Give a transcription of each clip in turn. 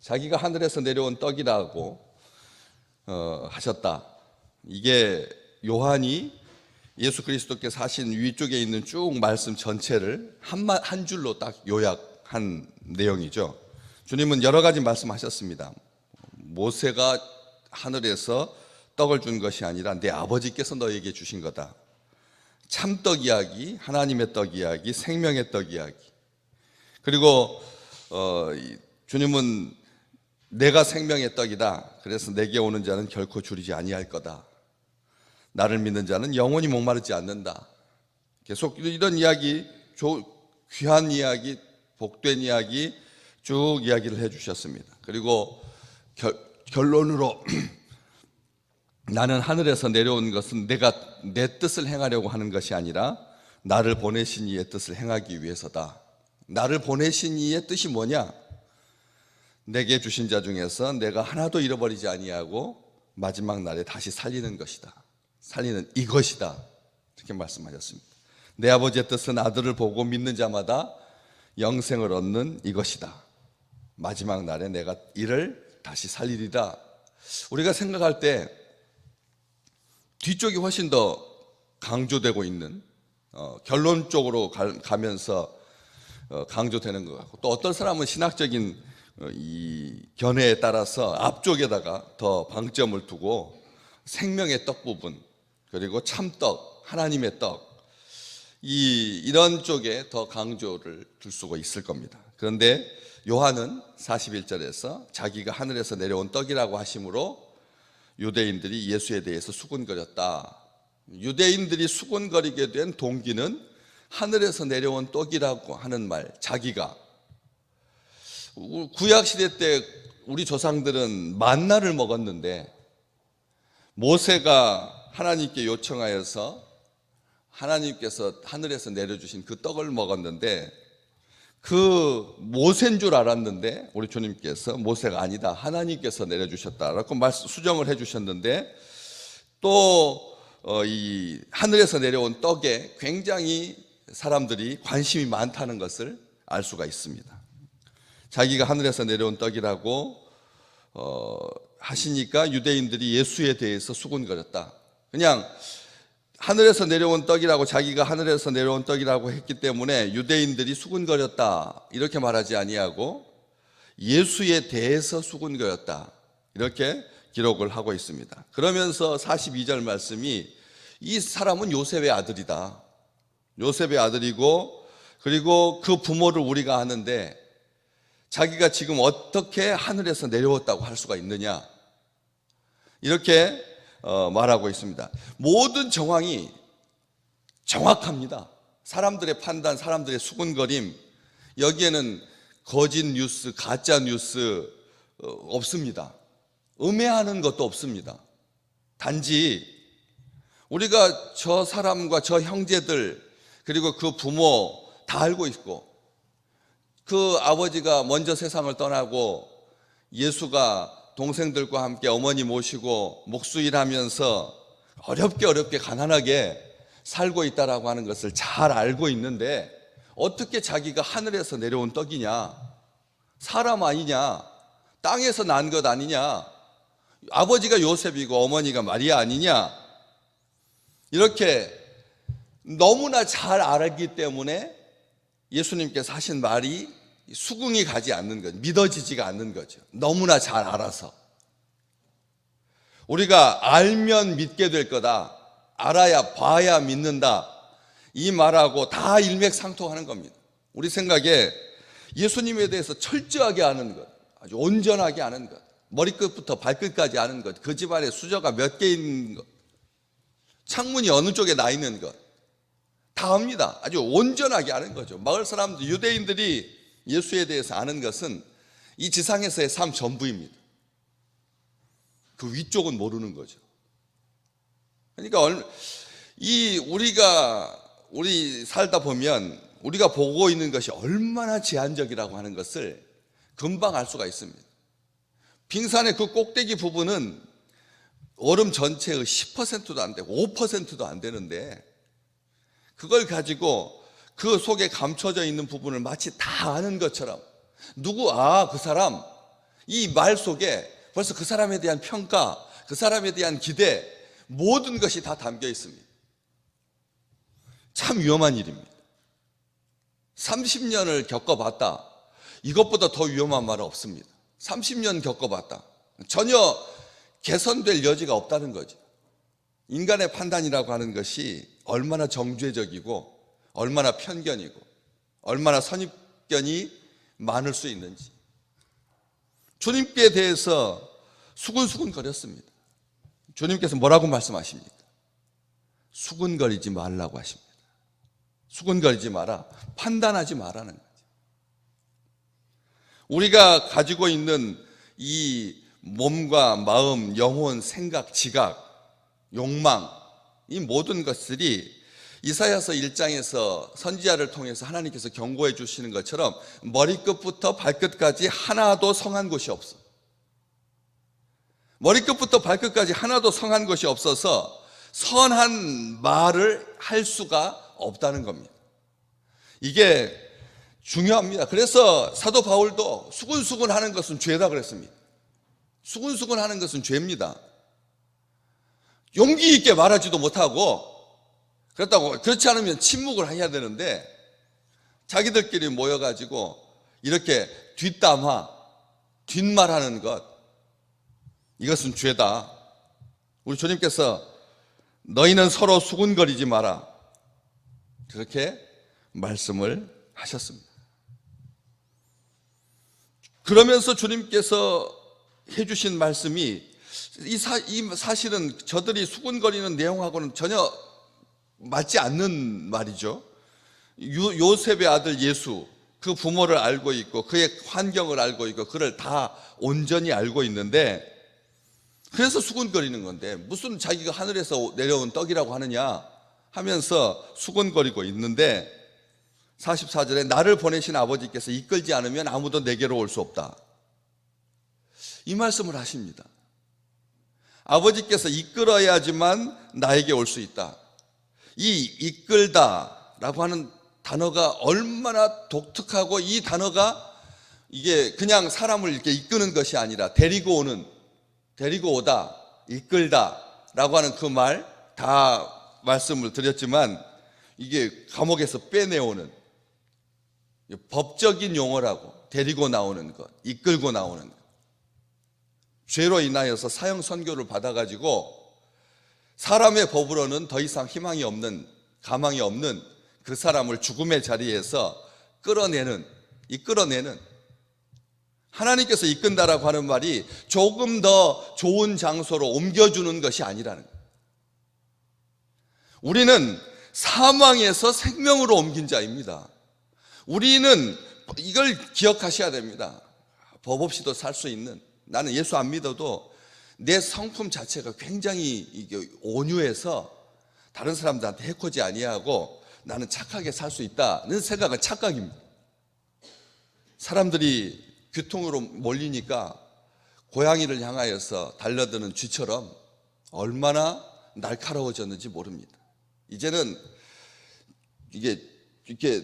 자기가 하늘에서 내려온 떡이라고 어, 하셨다. 이게 요한이 예수 그리스도께서 하신 위쪽에 있는 쭉 말씀 전체를 한, 마- 한 줄로 딱 요약한 내용이죠. 주님은 여러 가지 말씀하셨습니다. 모세가 하늘에서 떡을 준 것이 아니라 내 아버지께서 너에게 주신 거다. 참떡 이야기, 하나님의 떡 이야기, 생명의 떡 이야기. 그리고 어, 이 주님은 내가 생명의 떡이다. 그래서 내게 오는 자는 결코 줄이지 아니할 거다. 나를 믿는 자는 영원히 목마르지 않는다. 계속 이런 이야기, 조- 귀한 이야기, 복된 이야기 쭉 이야기를 해주셨습니다. 그리고 결, 결론으로 나는 하늘에서 내려온 것은 내가 내 뜻을 행하려고 하는 것이 아니라 나를 보내신 이의 뜻을 행하기 위해서다. 나를 보내신 이의 뜻이 뭐냐? 내게 주신 자 중에서 내가 하나도 잃어버리지 아니하고 마지막 날에 다시 살리는 것이다. 살리는 이것이다. 이렇게 말씀하셨습니다. 내 아버지의 뜻은 아들을 보고 믿는 자마다 영생을 얻는 이것이다. 마지막 날에 내가 이를 다시 살리리라. 우리가 생각할 때 뒤쪽이 훨씬 더 강조되고 있는 어, 결론 쪽으로 가, 가면서 어, 강조되는 것 같고 또 어떤 사람은 신학적인 어, 이 견해에 따라서 앞쪽에다가 더 방점을 두고 생명의 떡 부분 그리고 참떡 하나님의 떡 이, 이런 쪽에 더 강조를 둘 수가 있을 겁니다. 그런데 요한은 41절에서 자기가 하늘에서 내려온 떡이라고 하심으로 유대인들이 예수에 대해서 수군거렸다. 유대인들이 수군거리게 된 동기는 하늘에서 내려온 떡이라고 하는 말, 자기가. 구약 시대 때 우리 조상들은 만나를 먹었는데 모세가 하나님께 요청하여서 하나님께서 하늘에서 내려주신 그 떡을 먹었는데 그 모세인 줄 알았는데 우리 주님께서 모세가 아니다 하나님께서 내려주셨다라고 말씀 수정을 해주셨는데 또 어, 이 하늘에서 내려온 떡에 굉장히 사람들이 관심이 많다는 것을 알 수가 있습니다. 자기가 하늘에서 내려온 떡이라고 어, 하시니까 유대인들이 예수에 대해서 수군거렸다. 그냥 하늘에서 내려온 떡이라고 자기가 하늘에서 내려온 떡이라고 했기 때문에 유대인들이 수군거렸다 이렇게 말하지 아니하고 예수에 대해서 수군거렸다 이렇게 기록을 하고 있습니다. 그러면서 42절 말씀이 이 사람은 요셉의 아들이다. 요셉의 아들이고 그리고 그 부모를 우리가 아는데 자기가 지금 어떻게 하늘에서 내려왔다고 할 수가 있느냐 이렇게 어, 말하고 있습니다. 모든 정황이 정확합니다. 사람들의 판단, 사람들의 수군거림, 여기에는 거짓 뉴스, 가짜 뉴스 어, 없습니다. 음해하는 것도 없습니다. 단지 우리가 저 사람과 저 형제들 그리고 그 부모 다 알고 있고 그 아버지가 먼저 세상을 떠나고 예수가 동생들과 함께 어머니 모시고 목수일하면서 어렵게 어렵게 가난하게 살고 있다라고 하는 것을 잘 알고 있는데 어떻게 자기가 하늘에서 내려온 떡이냐? 사람 아니냐? 땅에서 난 것 아니냐? 아버지가 요셉이고 어머니가 마리아 아니냐? 이렇게 너무나 잘 알았기 때문에 예수님께서 하신 말이 수긍이 가지 않는 것, 믿어지지가 않는 거죠. 너무나 잘 알아서. 우리가 알면 믿게 될 거다. 알아야 봐야 믿는다. 이 말하고 다 일맥상통하는 겁니다. 우리 생각에 예수님에 대해서 철저하게 아는 것, 아주 온전하게 아는 것, 머리끝부터 발끝까지 아는 것, 그 집안에 수저가 몇 개 있는 것, 창문이 어느 쪽에 나 있는 것, 다 압니다. 아주 온전하게 아는 거죠. 마을 사람들, 유대인들이 예수에 대해서 아는 것은 이 지상에서의 삶 전부입니다. 그 위쪽은 모르는 거죠. 그러니까 얼- 이 우리가 우리 살다 보면 우리가 보고 있는 것이 얼마나 제한적이라고 하는 것을 금방 알 수가 있습니다. 빙산의 그 꼭대기 부분은 얼음 전체의 10%도 안 되고 5%도 안 되는데 그걸 가지고 그 속에 감춰져 있는 부분을 마치 다 아는 것처럼 누구 아 그 사람 이 말 속에 벌써 그 사람에 대한 평가, 그 사람에 대한 기대, 모든 것이 다 담겨 있습니다. 참 위험한 일입니다. 30년을 겪어봤다. 이것보다 더 위험한 말은 없습니다. 30년 겪어봤다. 전혀 개선될 여지가 없다는 거죠. 인간의 판단이라고 하는 것이 얼마나 정죄적이고 얼마나 편견이고 얼마나 선입견이 많을 수 있는지 주님께 대해서 수근수근 거렸습니다. 주님께서 뭐라고 말씀하십니까? 수근거리지 말라고 하십니다. 수근거리지 마라. 판단하지 말라는 거죠. 우리가 가지고 있는 이 몸과 마음, 영혼, 생각, 지각, 욕망, 이 모든 것들이 이사야서 1장에서 선지자를 통해서 하나님께서 경고해 주시는 것처럼 머리끝부터 발끝까지 하나도 성한 곳이 없어. 머리끝부터 발끝까지 하나도 성한 것이 없어서 선한 말을 할 수가 없다는 겁니다. 이게 중요합니다. 그래서 사도 바울도 수근수근 하는 것은 죄다 그랬습니다. 수근수근 하는 것은 죄입니다. 용기 있게 말하지도 못하고 그렇다고 그렇지 않으면 침묵을 해야 되는데 자기들끼리 모여가지고 이렇게 뒷담화, 뒷말하는 것 이것은 죄다. 우리 주님께서 너희는 서로 수군거리지 마라. 그렇게 말씀을 하셨습니다. 그러면서 주님께서 해주신 말씀이 이, 사, 이 사실은 저들이 수군거리는 내용하고는 전혀 맞지 않는 말이죠. 요, 요셉의 아들 예수, 그 부모를 알고 있고 그의 환경을 알고 있고 그를 다 온전히 알고 있는데 그래서 수군거리는 건데 무슨 자기가 하늘에서 내려온 떡이라고 하느냐 하면서 수군거리고 있는데 44절에 나를 보내신 아버지께서 이끌지 않으면 아무도 내게로 올 수 없다. 이 말씀을 하십니다. 아버지께서 이끌어야지만 나에게 올 수 있다. 이 이끌다라고 하는 단어가 얼마나 독특하고 이 단어가 이게 그냥 사람을 이렇게 이끄는 것이 아니라 데리고 오는 데리고 오다, 이끌다라고 하는 그 말 다 말씀을 드렸지만 이게 감옥에서 빼내오는 법적인 용어라고 데리고 나오는 것, 이끌고 나오는 것. 죄로 인하여서 사형 선고를 받아가지고 사람의 법으로는 더 이상 희망이 없는, 가망이 없는 그 사람을 죽음의 자리에서 끌어내는, 이끌어내는 하나님께서 이끈다라고 하는 말이 조금 더 좋은 장소로 옮겨주는 것이 아니라는 거예요. 우리는 사망에서 생명으로 옮긴 자입니다. 우리는 이걸 기억하셔야 됩니다. 법 없이도 살 수 있는 나는 예수 안 믿어도 내 성품 자체가 굉장히 온유해서 다른 사람들한테 해코지 아니하고 나는 착하게 살 수 있다는 생각은 착각입니다. 사람들이 교통으로 몰리니까 고양이를 향하여서 달려드는 쥐처럼 얼마나 날카로워졌는지 모릅니다. 이제는 이게 이렇게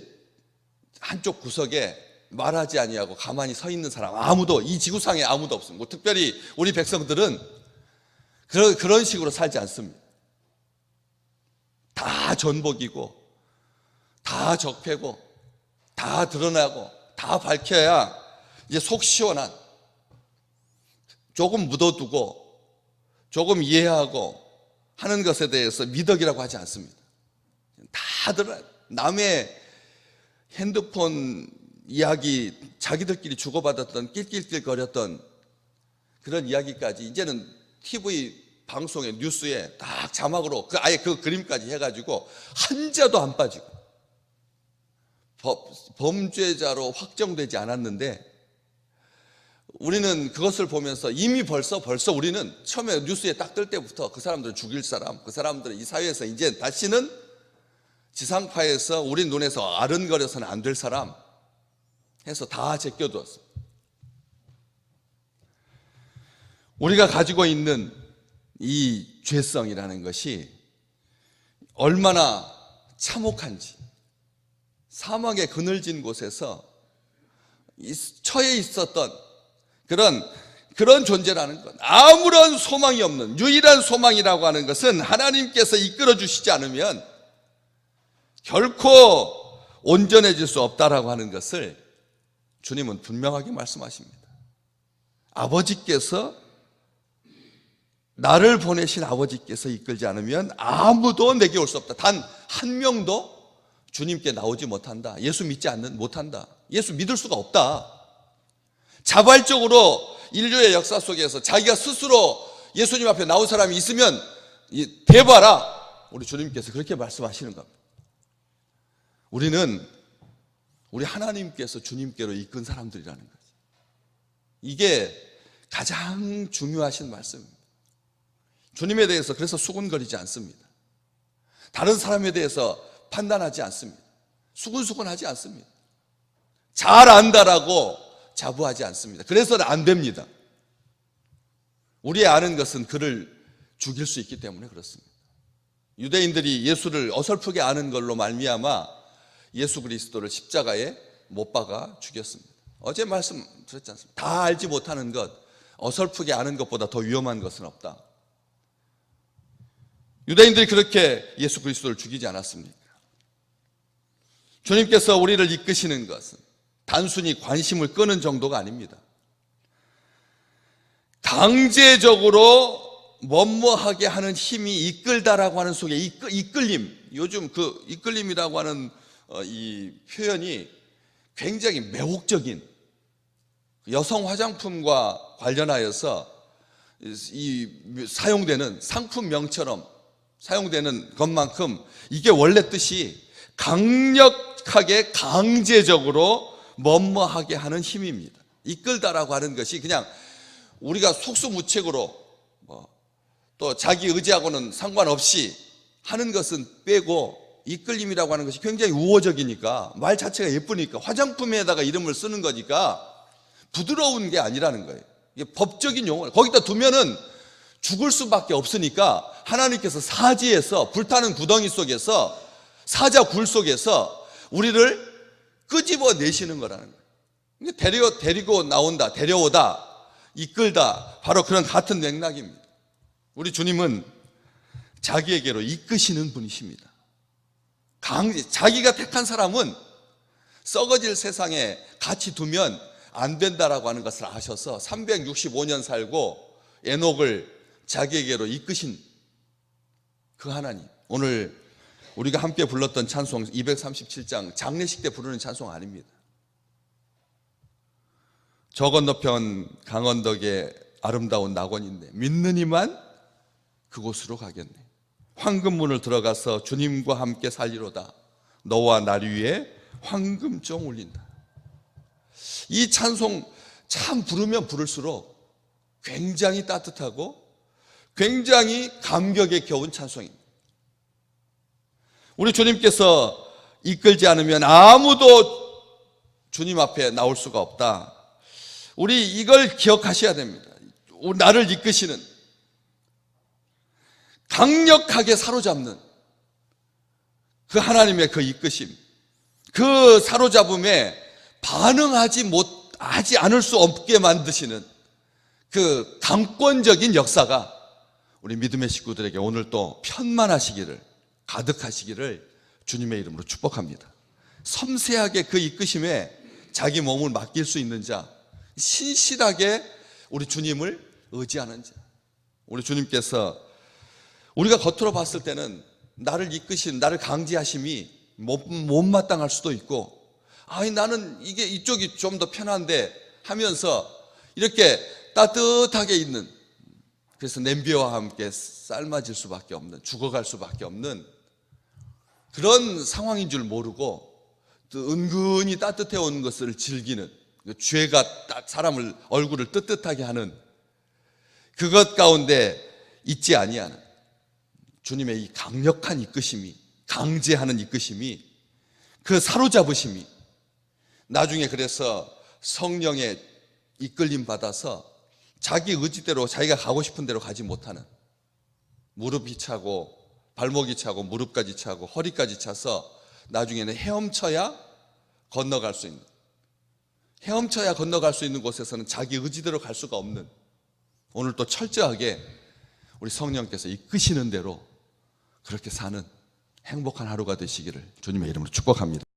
한쪽 구석에 말하지 아니하고 가만히 서 있는 사람 아무도 이 지구상에 아무도 없습니다. 뭐 특별히 우리 백성들은 그런 그런 식으로 살지 않습니다. 다 전복이고 다 적폐고 다 드러나고 다 밝혀야 이제 속 시원한 조금 묻어두고 조금 이해하고 하는 것에 대해서 미덕이라고 하지 않습니다. 다 드러 남의 핸드폰 이야기 자기들끼리 주고받았던 낄낄낄거렸던 그런 이야기까지 이제는 TV 방송에 뉴스에 딱 자막으로 그 아예 그 그림까지 해가지고 한자도 안 빠지고 법, 범죄자로 확정되지 않았는데 우리는 그것을 보면서 이미 벌써 벌써 우리는 처음에 뉴스에 딱 뜰 때부터 그 사람들을 죽일 사람, 그 사람들은 이 사회에서 이제 다시는 지상파에서 우리 눈에서 아른거려서는 안 될 사람 해서 다 제껴두었습니다. 우리가 가지고 있는 이 죄성이라는 것이 얼마나 참혹한지 사막의 그늘진 곳에서 처해 있었던 그런 그런 존재라는 것. 아무런 소망이 없는 유일한 소망이라고 하는 것은 하나님께서 이끌어 주시지 않으면 결코 온전해질 수 없다라고 하는 것을 주님은 분명하게 말씀하십니다. 아버지께서 나를 보내신 아버지께서 이끌지 않으면 아무도 내게 올 수 없다. 단 한 명도 주님께 나오지 못한다. 예수 믿지 않는 못한다. 예수 믿을 수가 없다. 자발적으로 인류의 역사 속에서 자기가 스스로 예수님 앞에 나온 사람이 있으면 이 대봐라. 우리 주님께서 그렇게 말씀하시는 겁니다. 우리는 우리 하나님께서 주님께로 이끈 사람들이라는 거죠. 이게 가장 중요하신 말씀입니다. 주님에 대해서 그래서 수군거리지 않습니다. 다른 사람에 대해서 판단하지 않습니다. 수근수근하지 않습니다. 잘 안다라고 자부하지 않습니다. 그래서는 안 됩니다. 우리 아는 것은 그를 죽일 수 있기 때문에 그렇습니다. 유대인들이 예수를 어설프게 아는 걸로 말미암아 예수 그리스도를 십자가에 못 박아 죽였습니다. 어제 말씀 드렸지 않습니까? 다 알지 못하는 것, 어설프게 아는 것보다 더 위험한 것은 없다. 유대인들이 그렇게 예수 그리스도를 죽이지 않았습니까? 주님께서 우리를 이끄시는 것은 단순히 관심을 끄는 정도가 아닙니다. 강제적으로 뭐뭐하게 하는 힘이 이끌다라고 하는 속에 이끌, 이끌림, 요즘 그 이끌림이라고 하는 어, 이 표현이 굉장히 매혹적인 여성 화장품과 관련하여서 이 사용되는 상품명처럼 사용되는 것만큼 이게 원래 뜻이 강력하게 강제적으로 뭐뭐하게 하는 힘입니다. 이끌다라고 하는 것이 그냥 우리가 속수무책으로 뭐 또 자기 의지하고는 상관없이 하는 것은 빼고 이끌림이라고 하는 것이 굉장히 우호적이니까 말 자체가 예쁘니까 화장품에다가 이름을 쓰는 거니까 부드러운 게 아니라는 거예요. 이게 법적인 용어. 거기다 두면은 죽을 수밖에 없으니까 하나님께서 사지에서 불타는 구덩이 속에서 사자 굴 속에서 우리를 끄집어 내시는 거라는 거예요. 데리고, 데리고 나온다, 데려오다, 이끌다. 바로 그런 같은 맥락입니다. 우리 주님은 자기에게로 이끄시는 분이십니다. 강제, 자기가 택한 사람은 썩어질 세상에 같이 두면 안 된다라고 하는 것을 아셔서 365년 살고 에녹을 자기에게로 이끄신 그 하나님. 오늘 우리가 함께 불렀던 찬송 237장 장례식 때 부르는 찬송 아닙니다. 저 건너편 강원덕에 아름다운 낙원인데 믿는 이만 그곳으로 가겠네. 황금문을 들어가서 주님과 함께 살리로다. 너와 날 위에 황금종 울린다. 이 찬송 참 부르면 부를수록 굉장히 따뜻하고 굉장히 감격에 겨운 찬송입니다. 우리 주님께서 이끌지 않으면 아무도 주님 앞에 나올 수가 없다. 우리 이걸 기억하셔야 됩니다. 나를 이끄시는 강력하게 사로잡는 그 하나님의 그 이끄심, 그 사로잡음에 반응하지 못, 하지 않을 수 없게 만드시는 그 강권적인 역사가 우리 믿음의 식구들에게 오늘 또 편만하시기를, 가득하시기를 주님의 이름으로 축복합니다. 섬세하게 그 이끄심에 자기 몸을 맡길 수 있는 자, 신실하게 우리 주님을 의지하는 자. 우리 주님께서 우리가 겉으로 봤을 때는 나를 이끄신, 나를 강제하심이 못, 못마땅할 수도 있고, 아니, 나는 이게 이쪽이 좀 더 편한데 하면서 이렇게 따뜻하게 있는, 그래서 냄비와 함께 삶아질 수밖에 없는, 죽어갈 수밖에 없는 그런 상황인 줄 모르고 또 은근히 따뜻해 온 것을 즐기는 그 죄가 딱 사람을 얼굴을 뜨뜻하게 하는 그것 가운데 있지 아니하는 주님의 이 강력한 이끄심이 강제하는 이끄심이 그 사로잡으심이 나중에 그래서 성령의 이끌림 받아서 자기 의지대로 자기가 가고 싶은 대로 가지 못하는. 무릎이 차고 발목이 차고 무릎까지 차고 허리까지 차서 나중에는 헤엄쳐야 건너갈 수 있는. 헤엄쳐야 건너갈 수 있는 곳에서는 자기 의지대로 갈 수가 없는. 오늘 또 철저하게 우리 성령께서 이끄시는 대로 그렇게 사는 행복한 하루가 되시기를 주님의 이름으로 축복합니다.